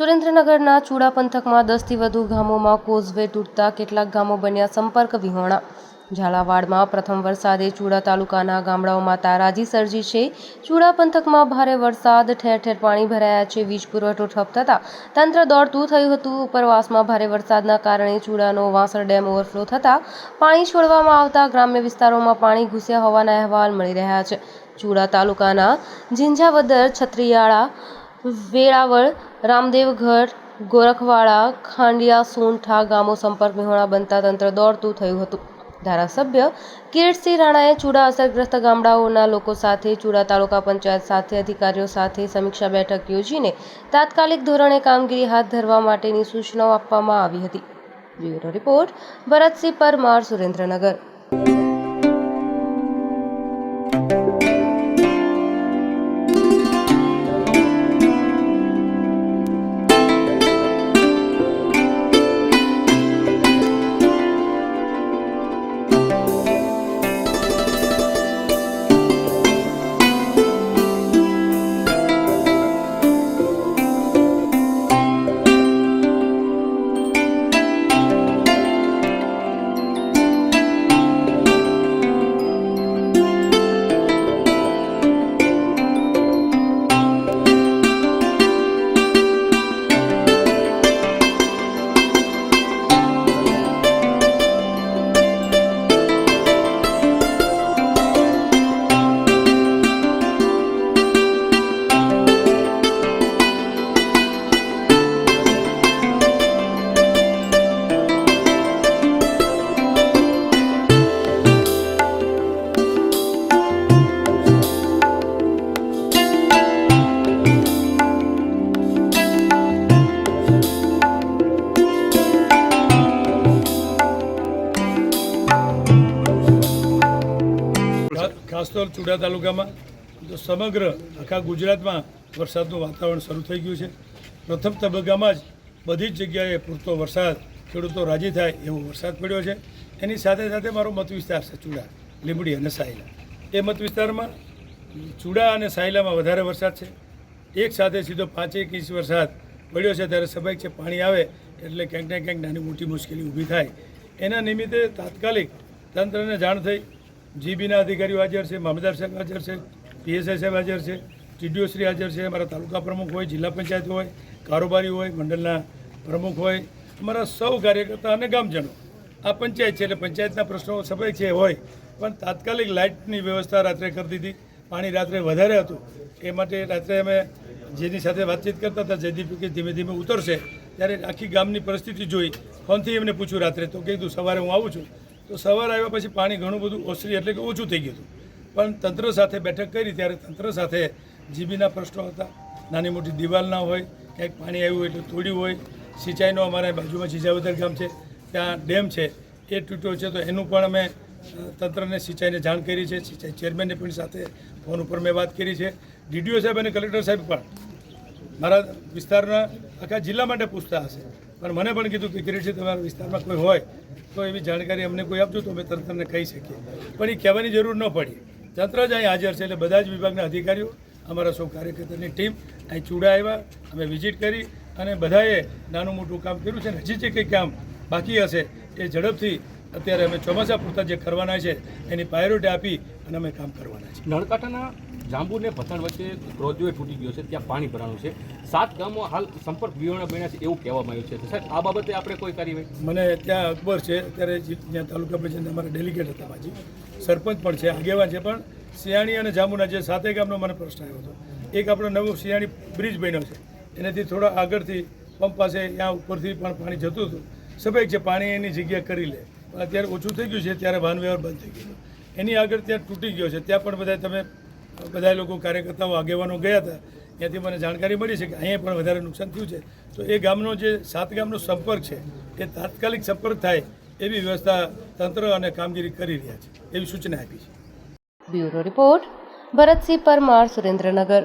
સુરેન્દ્રનગરના ચૂડા પંથકમાં દસથી વધુ ગામોમાં કોઝવે તૂટતા કેટલાક ગામો બન્યા સંપર્ક વિહોણા. ઝાલાવાડમાં પ્રથમ વરસાદે ચૂડા તાલુકાના ગામડાઓમાં તારાજી સર્જી છે. ચૂડા પંથકમાં ભારે વરસાદ, ઠેર ઠેર પાણી ભરાયા છે. વીજ પુરવઠો ઠપ થતાં તંત્ર દોડતું થયું હતું. ઉપરવાસમાં ભારે વરસાદના કારણે ચૂડાનો વાંસર ડેમ ઓવરફ્લો થતાં પાણી છોડવામાં આવતા ગ્રામ્ય વિસ્તારોમાં પાણી ઘૂસ્યા હોવાના અહેવાલ મળી રહ્યા છે. ચૂડા તાલુકાના ઝીંઝાવદર, છત્રીયાળા વેળાવળ રામદેવગઢ ગોરખવાડા, ખાંડિયા, સોનઠા ગામો સંપર્ક વિહોણા બનતા તંત્ર દોડતું થયું હતું. ધારાસભ્ય કિરીટસિંહ રાણાએ ચૂડા અસરગ્રસ્ત ગામડાઓના લોકો સાથે, ચૂડા તાલુકા પંચાયત સાથે, અધિકારીઓ સાથે સમીક્ષા બેઠક યોજીને તાત્કાલિક ધોરણે કામગીરી હાથ ધરવા માટેની સૂચનાઓ આપવામાં આવી હતી. Bureau report, Bharatsinh Parmar, Surendranagar. ખાસ તો ચુડા તાલુકામાં તો સમગ્ર આખા ગુજરાતમાં વરસાદનું વાતાવરણ શરૂ થઈ ગયું છે. પ્રથમ તબક્કામાં જ બધી જ જગ્યાએ પૂરતો વરસાદ, ખેડૂતો રાજી થાય એવો વરસાદ પડ્યો છે. એની સાથે સાથે મારો મત વિસ્તાર છે ચુડા, લીંબડી અને સાયલા. એ મત વિસ્તારમાં ચુડા અને સાયલામાં વધારે વરસાદ છે. એક સાથે સીધો પાંચેક ઇંચ વરસાદ પડ્યો છે. ત્યારે સ્વાભાવિક છે, પાણી આવે એટલે ક્યાંક ને ક્યાંક નાની મોટી મુશ્કેલી ઊભી થાય. એના નિમિત્તે તાત્કાલિક તંત્રને જાણ થઈ જીબીના અધિકારીઓ હાજર છે મામલદાર સાહેબ હાજર છે, પીએસઆઈ સાહેબ હાજર છે, ટીડીઓ હાજર છે, અમારા તાલુકા પ્રમુખ હોય, જિલ્લા પંચાયત હોય, કારોબારી હોય, મંડળના પ્રમુખ હોય, અમારા સૌ કાર્યકર્તા અને ગામજનો. આ પંચાયત છે એટલે પંચાયતના પ્રશ્નો સ્વાભાવિક છે, હોય. પણ તાત્કાલિક લાઇટની વ્યવસ્થા રાત્રે કરી દીધી. પાણી રાત્રે વધારે હતું. એ માટે રાત્રે અમે જેની સાથે વાતચીત કરતા હતા, જયદીપ કે ધીમે ધીમે ઉતરશે, ત્યારે આખી ગામની પરિસ્થિતિ જોઈ. ફોનથી એમને પૂછ્યું રાત્રે તો કીધું, સવારે હું આવું છું. તો સવારે આવ્યા પછી પાણી ઘણું બધું ઓસરી એટલે કે ઓછું થઈ ગયું પણ તંત્ર સાથે બેઠક કરી ત્યારે તંત્ર સાથે જીબીના પ્રશ્નો હતા. નાની મોટી દિવાલ ના હોય, ક્યાંક પાણી આવ્યું હોય એટલે તોડ્યું હોય. સિંચાઈનો અમારા બાજુમાં જીજાવદર ગામ છે, ત્યાં ડેમ છે. એ તૂટ્યો છે તો એનું પણ અમે તંત્રને સિંચાઈને જાણ કરી છે. સિંચાઈ ચેરમેનને પણ સાથે ફોન ઉપર મેં વાત કરી છે. ડીડીઓ સાહેબ અને કલેક્ટર સાહેબ પણ મારા વિસ્તારના આખા જિલ્લા માટે પૂછતા હશે. પણ મને પણ કીધું કે કિરીટજી, તમારા વિસ્તારમાં કોઈ હોય તો એવી જાણકારી અમને કોઈ આપજો તો અમે તરત તમને કહી શકીએ. પણ એ કહેવાની જરૂર ન પડી. તંત્ર જ અહીં હાજર છે એટલે બધા જ વિભાગના અધિકારીઓ, અમારા સૌ કાર્યકર્તાની ટીમ અહીં ચૂડા આવ્યા. અમે વિઝિટ કરી અને બધાએ નાનું મોટું કામ કર્યું છે અને હજી જે કંઈ કામ બાકી હશે એ ઝડપથી અત્યારે અમે ચોમાસા પૂરતા જે કરવાના છે, એની પ્રાયોરિટી આપી અને અમે કામ કરવાના છે નળકાંઠાના જાંબુ ને ભથાણ વચ્ચે ક્રોજવે તૂટી ગયો છે, ત્યાં પાણી ભરાણું છે. સાત ગામો હાલ સંપર્ક વિહોણા બન્યા છે એવું કહેવામાં આવ્યું છે. સાહેબ, આ બાબતે આપણે કોઈ કાર્યવાહી? મને ત્યાં અકબર છે, અત્યારે જ્યાં તાલુકા પંચાયત અમારા ડેલિગેટ હતા બાજી સરપંચ પણ છે, આગેવાન છે, પણ સિયાણી અને જાંબુના જે સાતે ગામનો મને પ્રશ્ન આવ્યો હતો. એક આપણો નવો સિયાણી બ્રિજ બન્યો છે. એનાથી થોડા આગળથી પંપ પાસે ત્યાં ઉપરથી પણ પાણી જતું હતું. સ્વાભાવિક છે, પાણી એની જગ્યા કરી લે. અત્યારે ઓછું થઈ ગયું છે, ત્યારે વાહન વ્યવહાર બંધ થઈ ગયો. એની આગળ ત્યાં તૂટી ગયો છે. ત્યાં પણ બધા તમે બધા લોકો કાર્યકર્તાઓ આગેવાનો ગયા હતા. ત્યાંથી મને જાણકારી મળી છે કે અહીંયા પણ વધારે નુકસાન થયું છે. તો એ ગામનો જે સાત ગામનો સંપર્ક છે, એ તાત્કાલિક સંપર્ક થાય એવી વ્યવસ્થા તંત્ર અને કામગીરી કરી રહ્યા છે, એવી સૂચના આપી છે. Bureau report, Bharatsinh Parmar, Surendranagar.